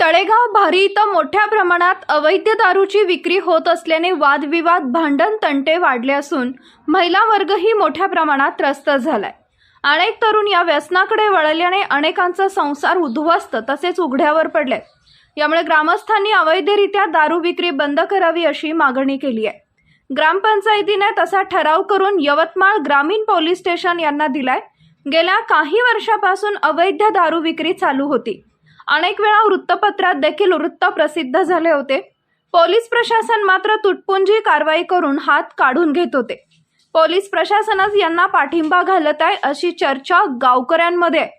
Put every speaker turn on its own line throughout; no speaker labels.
तळेगाव भारी इथं मोठ्या प्रमाणात अवैध दारूची विक्री होत असल्याने वादविवाद भांडण तंटे वाढले असून महिला वर्गही मोठ्या प्रमाणात त्रस्त झालाय. अनेक तरुण या व्यसनाकडे वळल्याने अनेकांचा संसार उद्ध्वस्त तसेच उघड्यावर पडले यामुळे ग्रामस्थांनी अवैधरित्या दारू विक्री बंद करावी अशी मागणी केली आहे. ग्रामपंचायतीने तसा ठराव करून यवतमाळ ग्रामीण पोलीस स्टेशन यांना दिलाय. गेल्या काही वर्षापासून अवैध दारू विक्री चालू होती. अनेक वेळा वृत्तपत्रात देखील वृत्त प्रसिद्ध झाले होते. पोलीस प्रशासन मात्र तुटपुंजी कारवाई करून हात काढून घेत होते. पोलीस प्रशासनच यांना पाठिंबा घालत आहे अशी चर्चा गावकऱ्यांमध्ये आहे.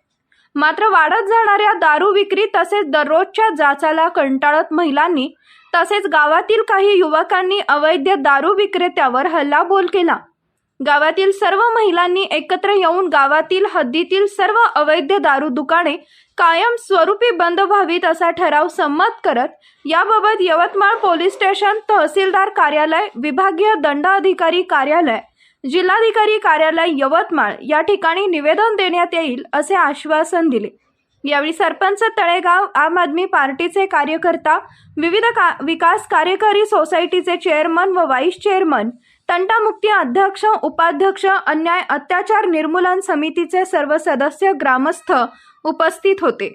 मात्र वाढत जाणाऱ्या दारू विक्री तसेच दररोजच्या जाचाला कंटाळत महिलांनी तसेच गावातील काही युवकांनी अवैध दारू विक्रेत्यावर हल्लाबोल केला. गावातील सर्व महिलांनी एकत्र येऊन गावातील हद्दीतील सर्व अवैध दारू दुकाने कायम स्वरूपी बंद व्हावीत असा ठराव संमत करत याबाबत यवतमाळ पोलीस स्टेशन तहसीलदार कार्यालय विभागीय दंड अधिकारी कार्यालय जिल्हाधिकारी कार्यालय यवतमाळ या ठिकाणी निवेदन देण्यात येईल असे आश्वासन दिले. यावेळी सरपंच तळेगाव आम आदमी पार्टीचे कार्यकर्ता विविध का विकास कार्यकारी सोसायटीचे चेअरमन व व्हाईस चेअरमन तंटामुक्ती अध्यक्ष उपाध्यक्ष अन्याय अत्याचार निर्मूलन समितीचे सर्व सदस्य ग्रामस्थ उपस्थित होते.